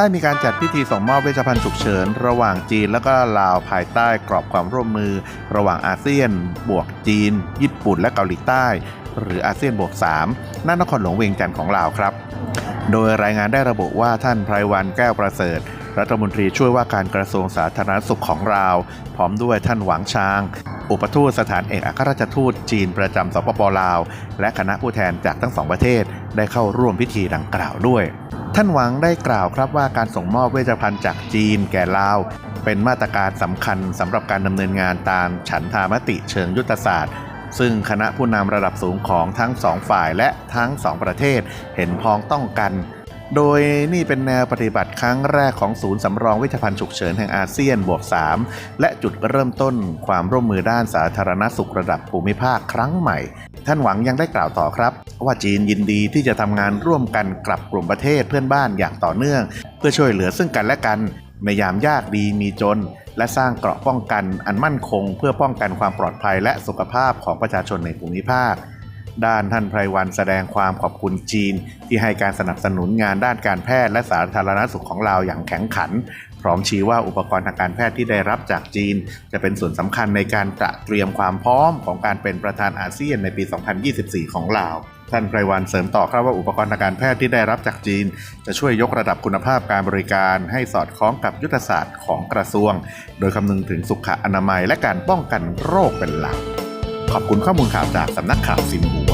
ได้มีการจัดพิธีส่งมอบเวชภัณฑ์ฉุกเฉิน ระหว่างจีนและก็ลาวภายใต้กรอบความร่วมมือ ระหว่างอาเซียน บวกจีน ญี่ปุ่นและเกาหลีใต้ หรืออาเซียนบวก3ณนครหลวงเวียงจันทร์ของลาวครับ โดยรายงานได้ระบุว่าท่านไพรวันแก้วประเสริฐ รัฐมนตรีช่วยว่าการกระทรวงสาธารณสุขของลาพร้อมด้วยท่านหวังชาง อุปทูตสถานเอกอัครราชทูตจีนประจำสปปลาว และคณะผู้แทนจากทั้งสองประเทศได้เข้าร่วมพิธีดังกล่าวด้วย ท่านหวังได้กล่าวครับว่าการส่งมอบเวชภัณฑ์จากจีนแก่ลาว เป็นมาตรการสำคัญสำหรับการดำเนินงานตามฉันทามติเชิงยุทธศาสตร์ซึ่งคณะผู้นำระดับสูงของทั้งสองฝ่ายและทั้งสองประเทศเห็นพ้องต้องกัน โดยนี่เป็นแนวปฏิบัติครั้งแรกของศูนย์สำรองเวชภัณฑ์ฉุกเฉินแห่งอาเซียนบวก 3 และจุดเริ่มต้นความร่วมมือด้านสาธารณสุขระดับภูมิภาคครั้งใหม่ ท่านหวังยังได้กล่าวต่อครับ ว่าจีนยินดีที่จะทำงานร่วมกันกลับกลุ่มประเทศเพื่อนบ้านอย่างต่อเนื่อง เพื่อช่วยเหลือซึ่งกันและกัน ในยามยากดีมีจน และสร้างเกราะป้องกันอันมั่นคง เพื่อป้องกันความปลอดภัยและสุขภาพของประชาชนในภูมิภาค ด้านท่านไพรวันแสดงความขอบคุณจีน ที่ให้การสนับสนุนงานด้านการแพทย์และสาธารณสุขของเราอย่างแข็งขัน พร้อมชี้ว่าอุปกรณ์ทางการแพทย์ที่ได้รับจากจีน จะเป็นส่วนสำคัญในการตระเตรียมความพร้อมของการเป็นประธานอาเซียนในปี 2024 ของลาวท่านไพรวันเสริมต่อครับว่าอุปกรณ์ทางการแพทย์ที่ได้รับจากจีน จะช่วยยกระดับคุณภาพการบริการ ให้สอดคล้องกับยุทธศาสตร์ของกระทรวง โดยคำนึงถึงสุขอนามัยและการป้องกันโรคเป็นหลัก ขอบคุณข้อมูลข่าวจากสำนักข่าวสินหัว